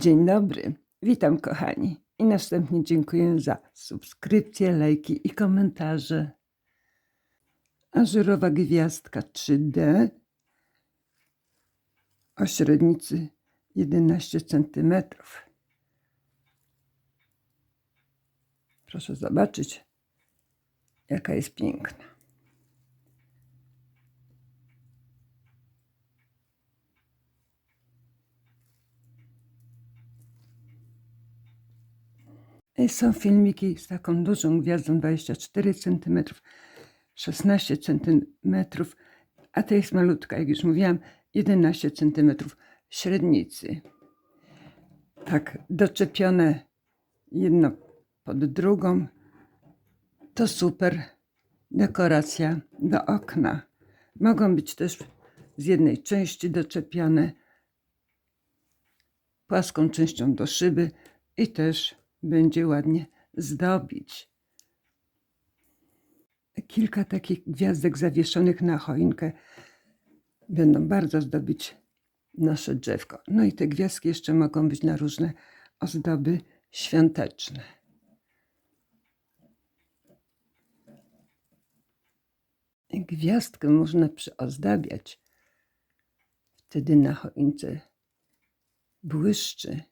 Dzień dobry, witam kochani i następnie dziękuję za subskrypcje, lajki i komentarze. Ażurowa gwiazdka 3D o średnicy 11 cm. Proszę zobaczyć, jaka jest piękna. Są filmiki z taką dużą gwiazdą 24 cm, 16 cm, a to jest malutka, jak już mówiłam, 11 cm średnicy. Tak doczepione jedno pod drugą. To super dekoracja do okna. Mogą być też z jednej części doczepione płaską częścią do szyby i też będzie ładnie zdobić. Kilka takich gwiazdek zawieszonych na choinkę będą bardzo zdobić nasze drzewko. No i te gwiazdki jeszcze mogą być na różne ozdoby świąteczne. Gwiazdkę można przyozdabiać. Wtedy na choince błyszczy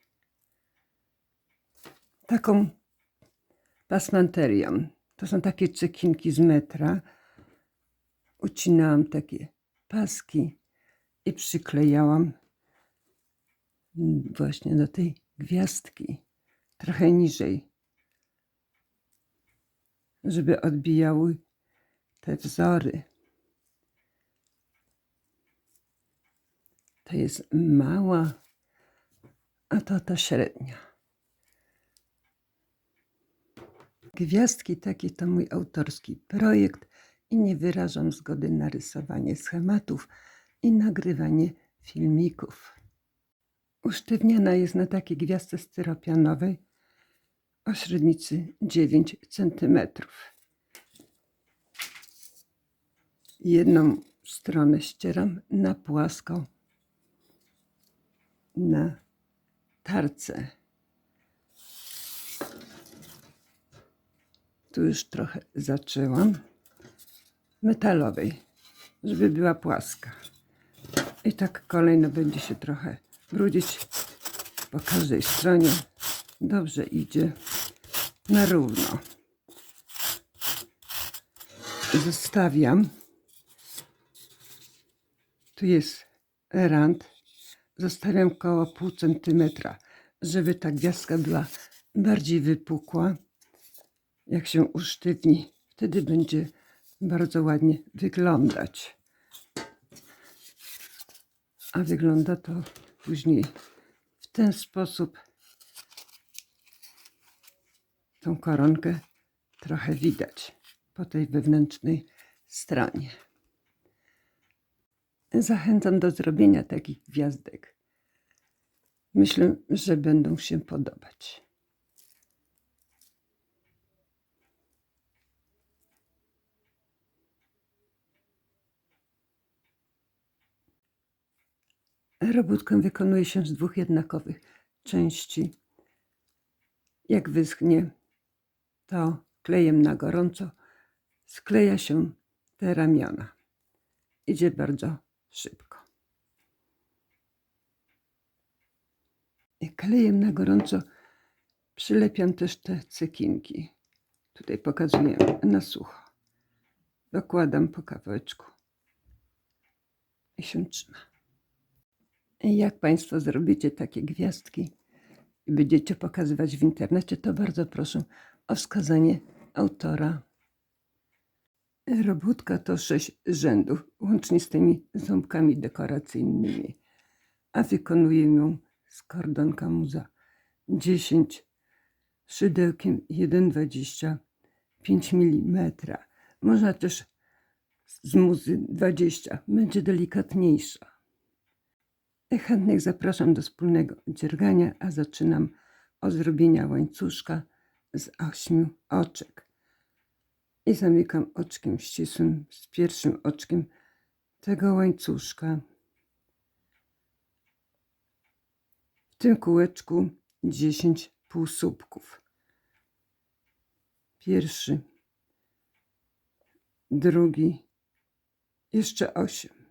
taką pasmanterią. To są takie cekinki z metra. Ucinałam takie paski i przyklejałam właśnie do tej gwiazdki, trochę niżej, żeby odbijały te wzory. To jest mała, a to ta średnia. Gwiazdki takie to mój autorski projekt i nie wyrażam zgody na rysowanie schematów i nagrywanie filmików. Usztywniana jest na takiej gwiazdce styropianowej o średnicy 9 cm. Jedną stronę ścieram na płasko na tarce. Tu już trochę zaczęłam metalowej, żeby była płaska. I tak kolejno będzie się trochę brudzić po każdej stronie. Dobrze idzie na równo. Zostawiam. Tu jest rand. Zostawiam koło pół centymetra, żeby ta gwiazdka była bardziej wypukła jak się usztywni, wtedy będzie bardzo ładnie wyglądać. A wygląda to później w ten sposób. Tą koronkę trochę widać po tej wewnętrznej stronie. Zachęcam do zrobienia takich gwiazdek. Myślę, że będą się podobać. Robótkę wykonuje się z dwóch jednakowych części. Jak wyschnie, to klejem na gorąco skleja się te ramiona. Idzie bardzo szybko. I klejem na gorąco przylepiam też te cekinki. Tutaj pokazuję na sucho. Dokładam po kawałeczku i się trzyma. Jak Państwo zrobicie takie gwiazdki i będziecie pokazywać w internecie, to bardzo proszę o wskazanie autora. Robótka to sześć rzędów, łącznie z tymi ząbkami dekoracyjnymi, a wykonuję ją z kordonka muza 10 szydełkiem 1,25 mm. Można też z muzy 20, będzie delikatniejsza. Chętnych zapraszam do wspólnego dziergania, a zaczynam od zrobienia łańcuszka z ośmiu oczek. I zamykam oczkiem ścisłym z pierwszym oczkiem tego łańcuszka. tym kółeczku 10 półsłupków. Pierwszy, drugi, jeszcze 8.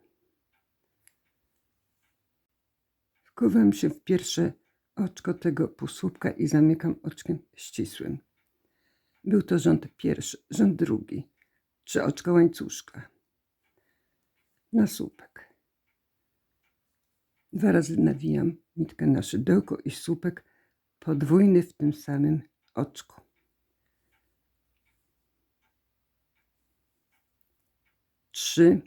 Wkuwam się w pierwsze oczko tego półsłupka i zamykam oczkiem ścisłym. Był to rząd pierwszy, rząd drugi, trzy oczka łańcuszka na słupek. Dwa razy nawijam nitkę na szydełko i słupek podwójny w tym samym oczku. Trzy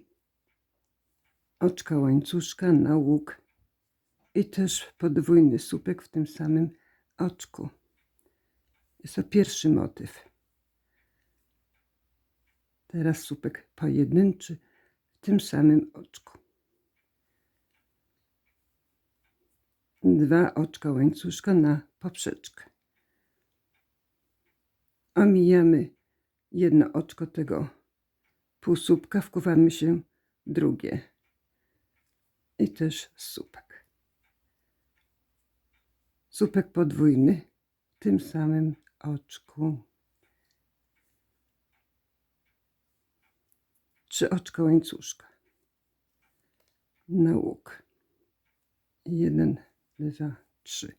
oczka łańcuszka na łuk i też podwójny słupek w tym samym oczku. Jest to pierwszy motyw. Teraz słupek pojedynczy w tym samym oczku. Dwa oczka łańcuszka na poprzeczkę. Omijamy jedno oczko tego półsłupka, wkuwamy się drugie i też słupek. Słupek podwójny w tym samym oczku. Trzy oczka łańcuszka. Na łuk. Jeden, dwa, trzy.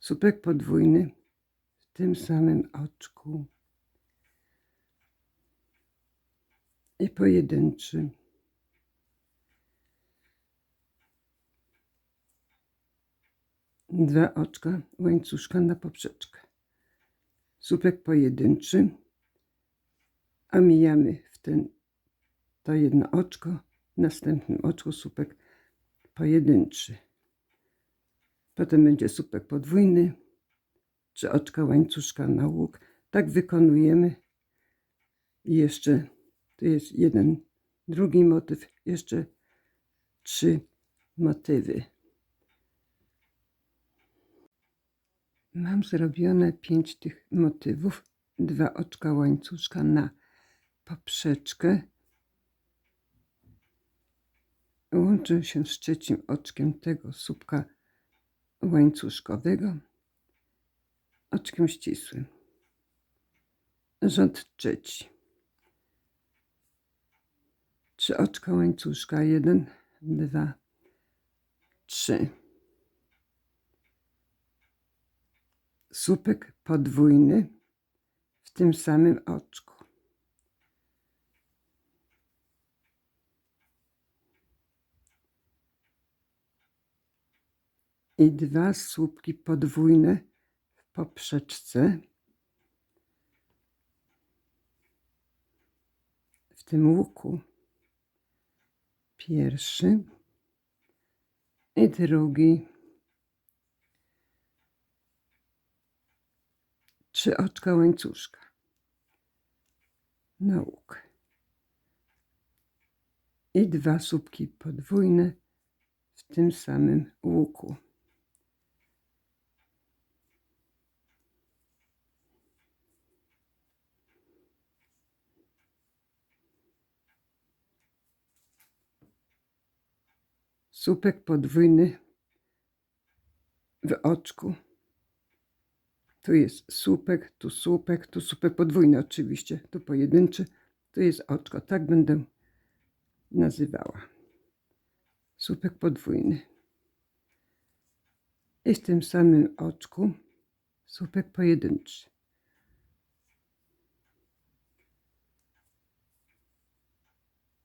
Słupek podwójny w tym samym oczku. I pojedynczy. Dwa oczka łańcuszka na poprzeczkę. Słupek pojedynczy. A mijamy w ten to jedno oczko. W następnym oczku słupek pojedynczy. Potem będzie słupek podwójny. Trzy oczka łańcuszka na łuk. Tak wykonujemy. I jeszcze tu jest jeden, drugi motyw. Jeszcze trzy motywy. Mam zrobione pięć tych motywów, dwa oczka łańcuszka na poprzeczkę. Łączę się z trzecim oczkiem tego słupka łańcuszkowego, oczkiem ścisłym. Rząd trzeci. Trzy oczka łańcuszka, jeden, dwa, trzy. Słupek podwójny w tym samym oczku. I dwa słupki podwójne w poprzeczce. W tym łuku. Pierwszy i drugi. Trzy oczka łańcuszka. Na łuk i dwa słupki podwójne w tym samym łuku. Słupek podwójny w oczku tu jest słupek, tu słupek, tu słupek podwójny oczywiście, tu pojedynczy, tu jest oczko. Tak będę nazywała. Słupek podwójny. I w tym samym oczku słupek pojedynczy.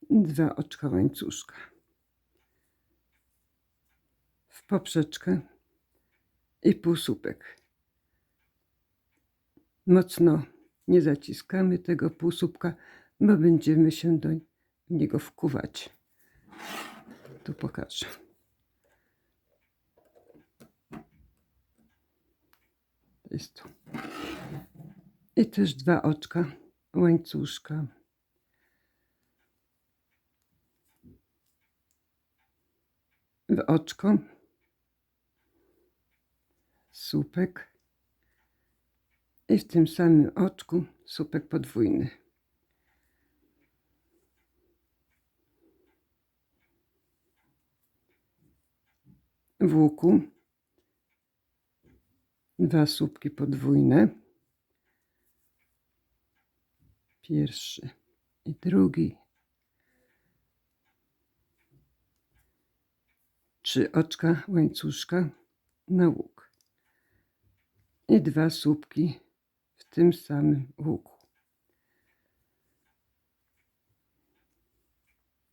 Dwa oczka łańcuszka. W poprzeczkę i półsłupek mocno nie zaciskamy tego półsłupka, bo będziemy się do niego wkuwać. Tu pokażę. Jest tu. I też dwa oczka łańcuszka. W oczko. Słupek i w tym samym oczku słupek podwójny. w łuku dwa słupki podwójne. Pierwszy i drugi. Trzy oczka łańcuszka na łuk. I dwa słupki tym samym łuku.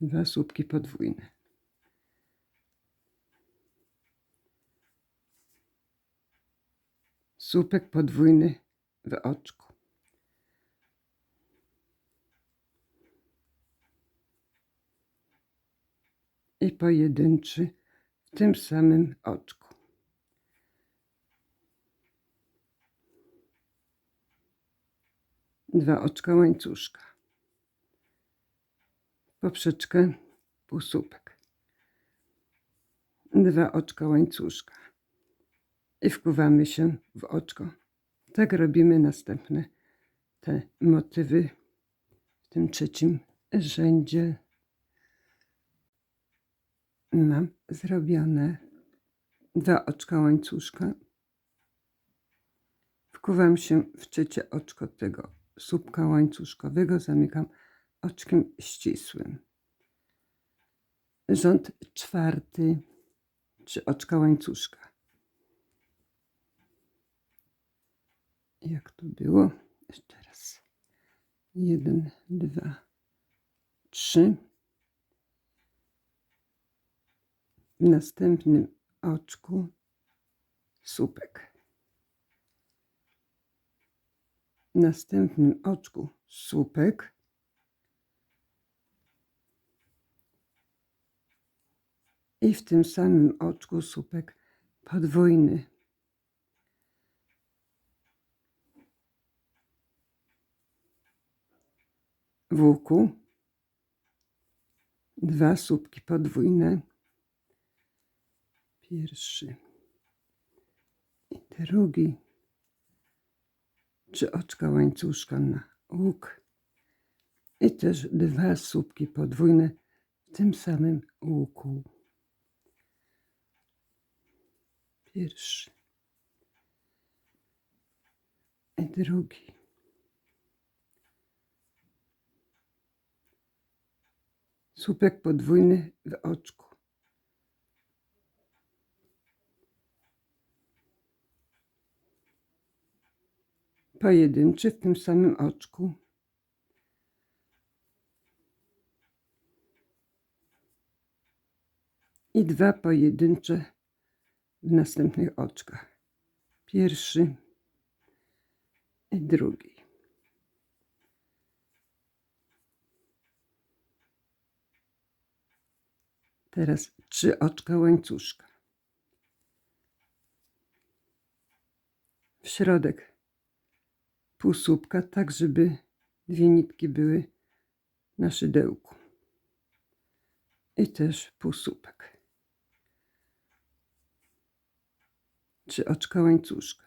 Dwa słupki podwójne. Słupek podwójny w oczku. I pojedynczy w tym samym oczku. Dwa oczka łańcuszka. Poprzeczkę półsłupek. Dwa oczka łańcuszka i wkuwamy się w oczko. Tak robimy następne te motywy w tym trzecim rzędzie. Mam zrobione dwa oczka łańcuszka. Wkuwam się w trzecie oczko tego słupka łańcuszkowego, zamykam oczkiem ścisłym. Rząd czwarty, trzy oczka łańcuszka. jak to było? Jeszcze raz. Jeden, dwa, trzy. W następnym oczku słupek. W następnym oczku słupek. I w tym samym oczku słupek podwójny. w łuku, dwa słupki podwójne, pierwszy i drugi, trzy oczka łańcuszka na łuk i też dwa słupki podwójne w tym samym łuku. Pierwszy i drugi. słupek podwójny w oczku. Pojedynczy w tym samym oczku. I dwa pojedyncze w następnych oczkach. Pierwszy i drugi. Teraz trzy oczka łańcuszka. W środek półsłupka, tak żeby dwie nitki były na szydełku. I też półsłupek. Trzy oczka łańcuszka.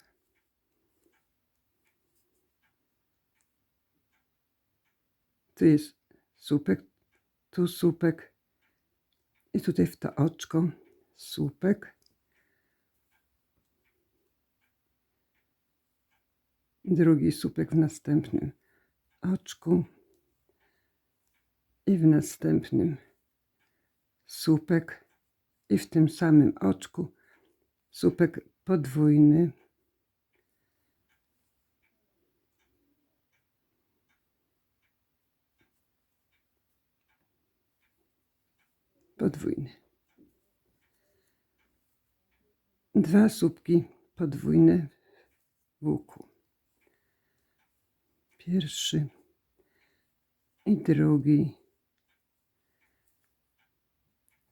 Tu jest słupek, tu słupek, i tutaj w to oczko słupek. Drugi słupek w następnym oczku. I w następnym słupek. I w tym samym oczku słupek podwójny. podwójny. Dwa słupki podwójne w łuku. Pierwszy i drugi.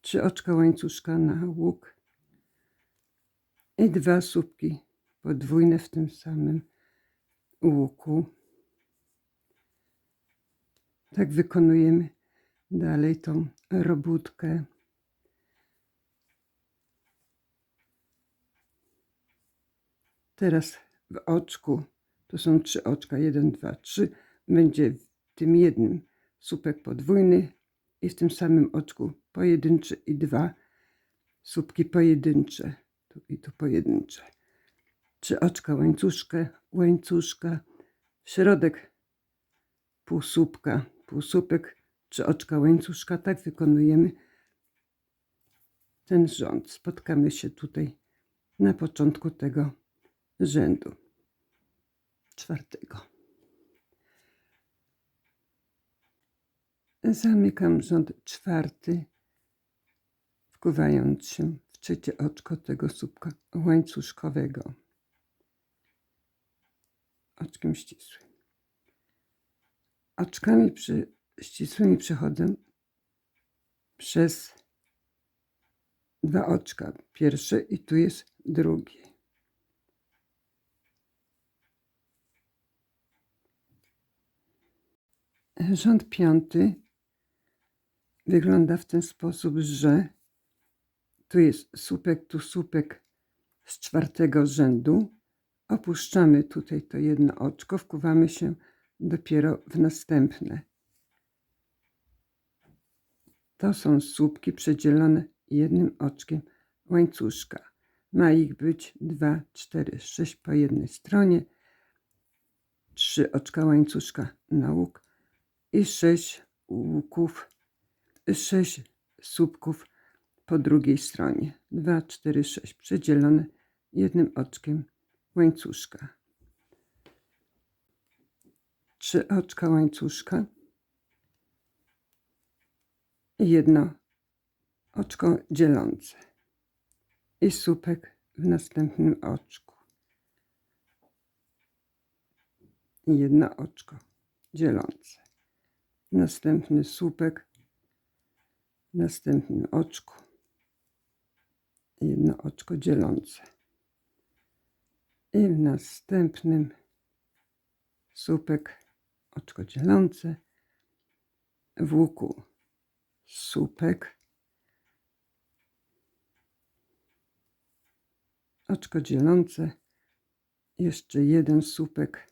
Trzy oczka łańcuszka na łuk i dwa słupki podwójne w tym samym łuku. Tak wykonujemy dalej tą robótkę. Teraz w oczku, to są trzy oczka, jeden, dwa, trzy, będzie w tym jednym słupek podwójny i w tym samym oczku pojedynczy i dwa słupki pojedyncze, tu i tu pojedyncze. Trzy oczka łańcuszkę, łańcuszka, środek półsłupka, półsłupek, trzy oczka łańcuszka. Tak wykonujemy ten rząd. Spotkamy się tutaj na początku tego rzędu czwartego. Zamykam rząd czwarty, wkuwając się w trzecie oczko tego słupka łańcuszkowego. Oczkiem ścisłym. Oczkami przy, ścisłymi przechodzę przez dwa oczka. Pierwsze i tu jest drugie. Rząd piąty wygląda w ten sposób, że tu jest słupek, tu słupek z czwartego rzędu. Opuszczamy tutaj to jedno oczko, wkuwamy się dopiero w następne. To są słupki przedzielone jednym oczkiem łańcuszka. Ma ich być 2, 4, 6 po jednej stronie, trzy oczka łańcuszka na łuk i 6 łuków, 6 słupków po drugiej stronie. 2, 4, 6 przedzielone jednym oczkiem łańcuszka. Trzy oczka łańcuszka i jedno oczko dzielące i słupek w następnym oczku. I jedno oczko dzielące. Następny słupek następnym oczku. Jedno oczko dzielące. I w następnym słupek, oczko dzielące. W łuku słupek oczko dzielące, jeszcze jeden słupek,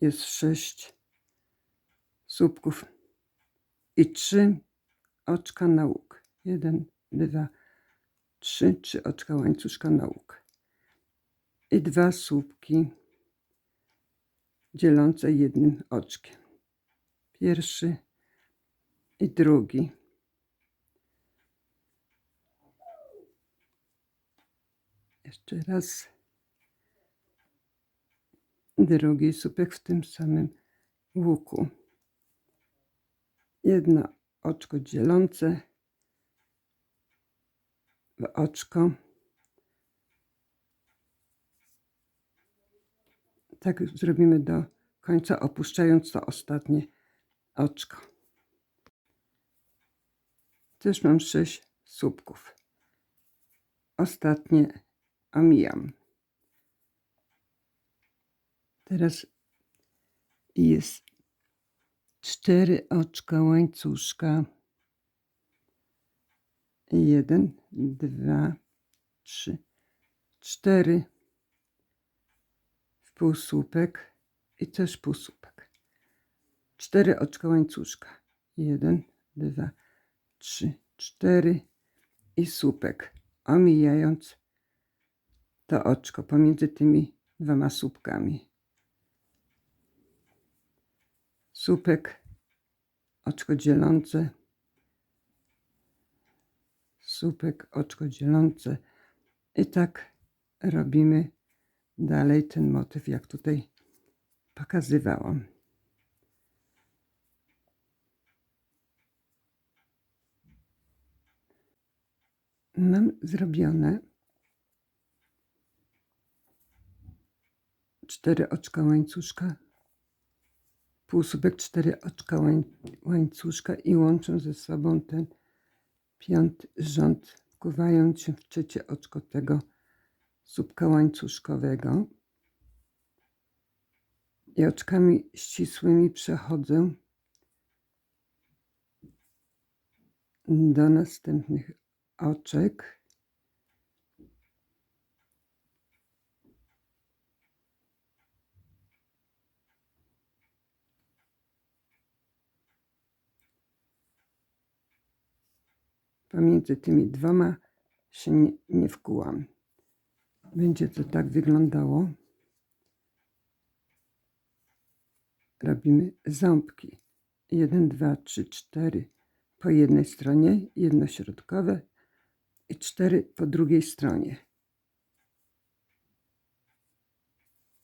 jest sześć słupków i trzy oczka na łuk. Jeden, dwa, trzy, trzy oczka łańcuszka na łuk. I dwa słupki dzielące jednym oczkiem. Pierwszy i drugi. Jeszcze raz. Drugi słupek w tym samym łuku. Jedno oczko dzielące w oczko. Tak zrobimy do końca, opuszczając to ostatnie oczko. Też mam sześć słupków. Ostatnie omijam. Teraz jest cztery oczka łańcuszka. Jeden, dwa, trzy, cztery. W półsłupek i też półsłupek. Cztery oczka łańcuszka. Jeden, dwa, trzy, cztery i słupek. Omijając to oczko pomiędzy tymi dwoma słupkami. Słupek, oczko dzielące, słupek, oczko dzielące i tak robimy dalej ten motyw, jak tutaj pokazywałam. Mam zrobione cztery oczka łańcuszka, półsłupek, cztery oczka łań, łańcuszka i łączę ze sobą ten piąty rząd, wkuwając się w trzecie oczko tego słupka łańcuszkowego. I oczkami ścisłymi przechodzę do następnych oczek. Pomiędzy tymi dwoma się nie, nie wkułam. Będzie to tak wyglądało. Robimy ząbki. 1, 2, 3, 4 po jednej stronie, jedno środkowe i cztery po drugiej stronie.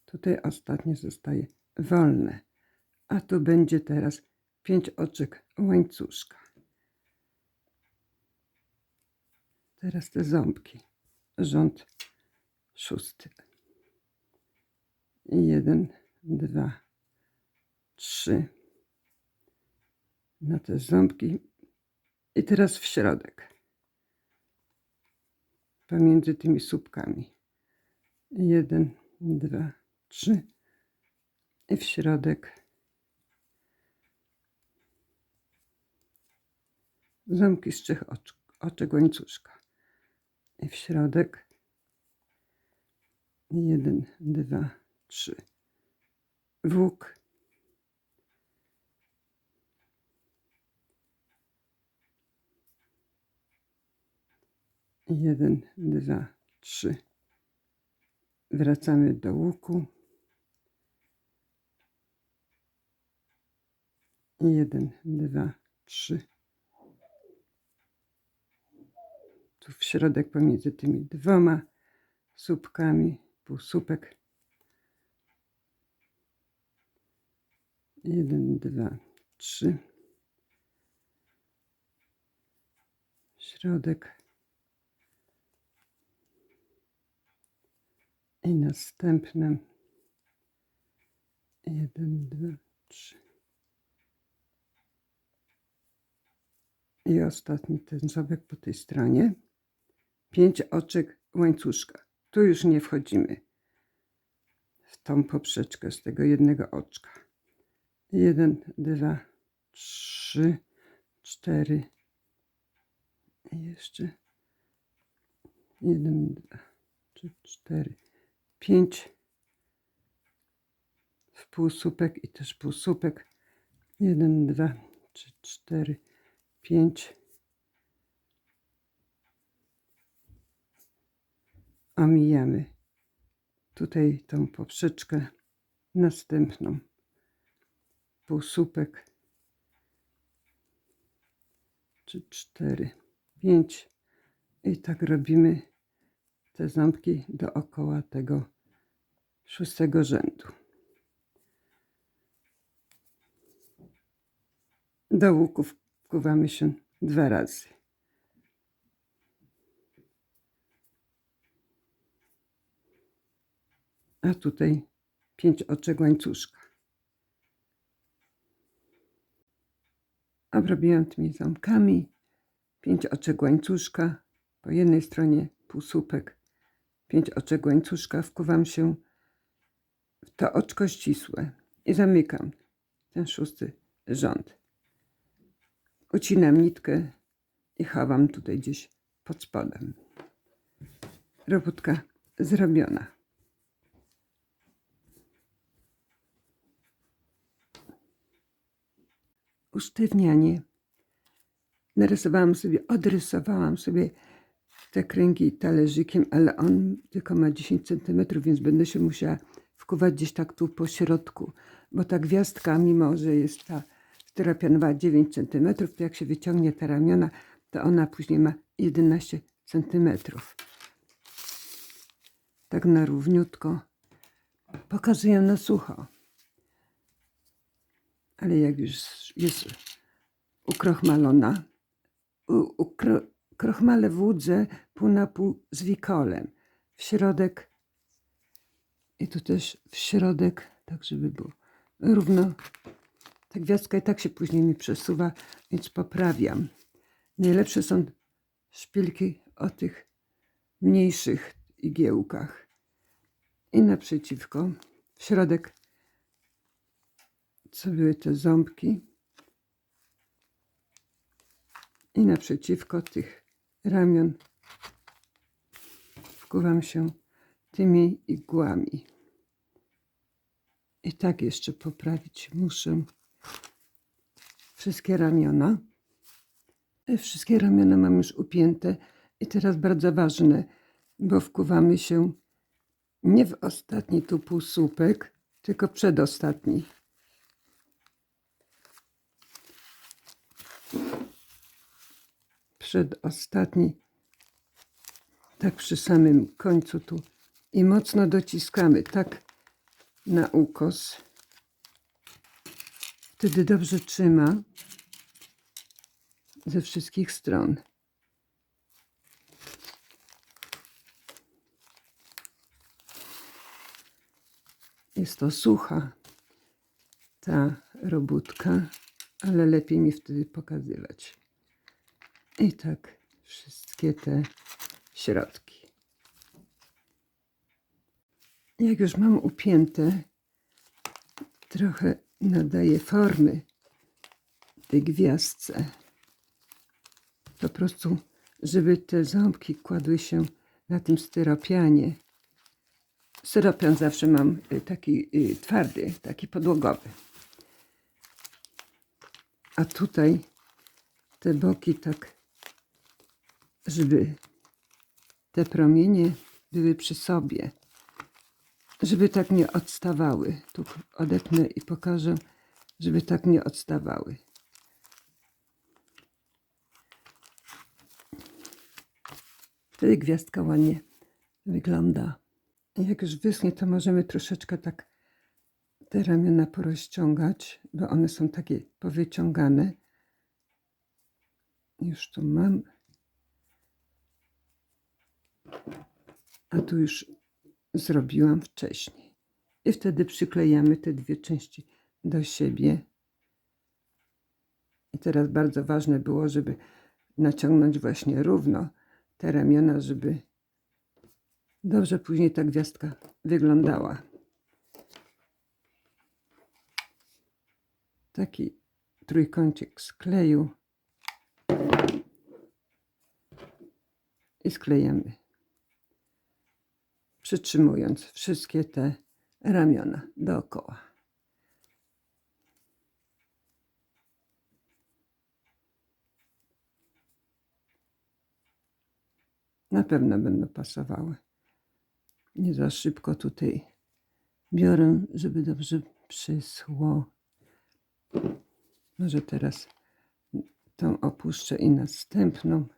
Tutaj ostatnie zostaje wolne. A tu będzie teraz pięć oczek łańcuszka. Teraz te ząbki. Rząd szósty. Jeden, dwa, trzy. Na te ząbki. I teraz w środek. Pomiędzy tymi słupkami. Jeden, dwa, trzy. I w środek. Zamki z trzech oczek łańcuszka. W środek. Jeden, dwa, trzy. Włók. Jeden, dwa, trzy. Wracamy do łuku. Jeden, dwa, trzy. W środek pomiędzy tymi dwoma słupkami, półsłupek. Jeden, dwa, trzy. Środek. I następnym. Jeden, dwa, trzy. I ostatni ten ząbek po tej stronie. Pięć oczek łańcuszka. Tu już nie wchodzimy w tą poprzeczkę z tego jednego oczka. Jeden, dwa, trzy, cztery. I jeszcze jeden, dwa, trzy, cztery, pięć. W półsłupek i też półsłupek. Jeden, dwa, trzy, cztery, pięć. Omijamy tutaj tą poprzeczkę, następną półsłupek, trzy, cztery, pięć i tak robimy te ząbki dookoła tego szóstego rzędu. Do łuków wkuwamy się dwa razy. A tutaj pięć oczek łańcuszka. Obrobiłam tymi ząbkami. Pięć oczek łańcuszka. Po jednej stronie półsłupek. Pięć oczek łańcuszka. Wkuwam się w to oczko ścisłe i zamykam ten szósty rząd. Ucinam nitkę i chowam tutaj gdzieś pod spodem. Robótka zrobiona. Usztywnianie. Narysowałam sobie, odrysowałam sobie te kręgi talerzykiem, ale on tylko ma 10 cm, więc będę się musiała wkuwać gdzieś tak tu po środku, bo ta gwiazdka, mimo że jest ta która pianowała 9 cm, to jak się wyciągnie te ramiona, to ona później ma 11 cm. Tak na równiutko. Pokazuję na sucho. Ale jak już jest ukrochmalona, u, ukro, krochmale wódzę pół na pół z wikolem. W środek i tu też w środek, tak żeby było równo ta gwiazdka i tak się później mi przesuwa, więc poprawiam. Najlepsze są szpilki o tych mniejszych igiełkach. I naprzeciwko, w środek, co były te ząbki. I naprzeciwko tych ramion wkuwam się tymi igłami. I tak jeszcze poprawić muszę wszystkie ramiona. E, Wszystkie ramiona mam już upięte i teraz bardzo ważne, bo wkuwamy się nie w ostatni tu półsłupek, tylko przedostatni. Przedostatni, tak przy samym końcu tu i mocno dociskamy, tak na ukos. Wtedy dobrze trzyma ze wszystkich stron. Jest to sucha ta robótka, ale lepiej mi wtedy pokazywać. I tak wszystkie te środki. Jak już mam upięte, trochę nadaję formy tej gwiazdce. Po prostu, żeby te ząbki kładły się na tym styropianie. Styropian zawsze mam y, taki y, twardy, taki podłogowy. A tutaj te boki tak, żeby te promienie były przy sobie, żeby tak nie odstawały. Tu odetnę i pokażę, żeby tak nie odstawały. Wtedy gwiazdka ładnie wygląda. Jak już wyschnie, to możemy troszeczkę tak te ramiona porozciągać, bo one są takie powyciągane. Już tu mam. A tu już zrobiłam wcześniej. I wtedy przyklejamy te dwie części do siebie. I teraz bardzo ważne było, żeby naciągnąć właśnie równo te ramiona, żeby dobrze później ta gwiazdka wyglądała. Taki trójkącik skleju i sklejemy, przytrzymując wszystkie te ramiona dookoła. Na pewno będą pasowały. Nie za szybko tutaj biorę, żeby dobrze przyschło. Może teraz tą opuszczę i następną.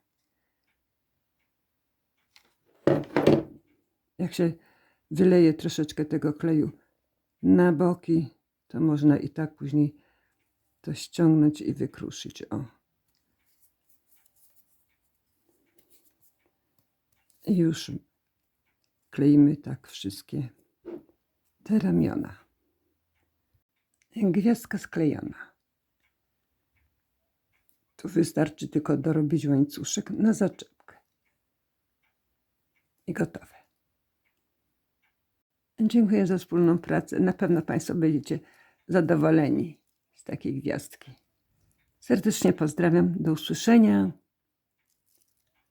Jak się wyleje troszeczkę tego kleju na boki, to można i tak później to ściągnąć i wykruszyć. O. I już kleimy tak wszystkie te ramiona. Gwiazdka sklejona. Tu wystarczy tylko dorobić łańcuszek na zaczepkę. I gotowe. Dziękuję za wspólną pracę. Na pewno Państwo będziecie zadowoleni z takiej gwiazdki. Serdecznie pozdrawiam. Do usłyszenia.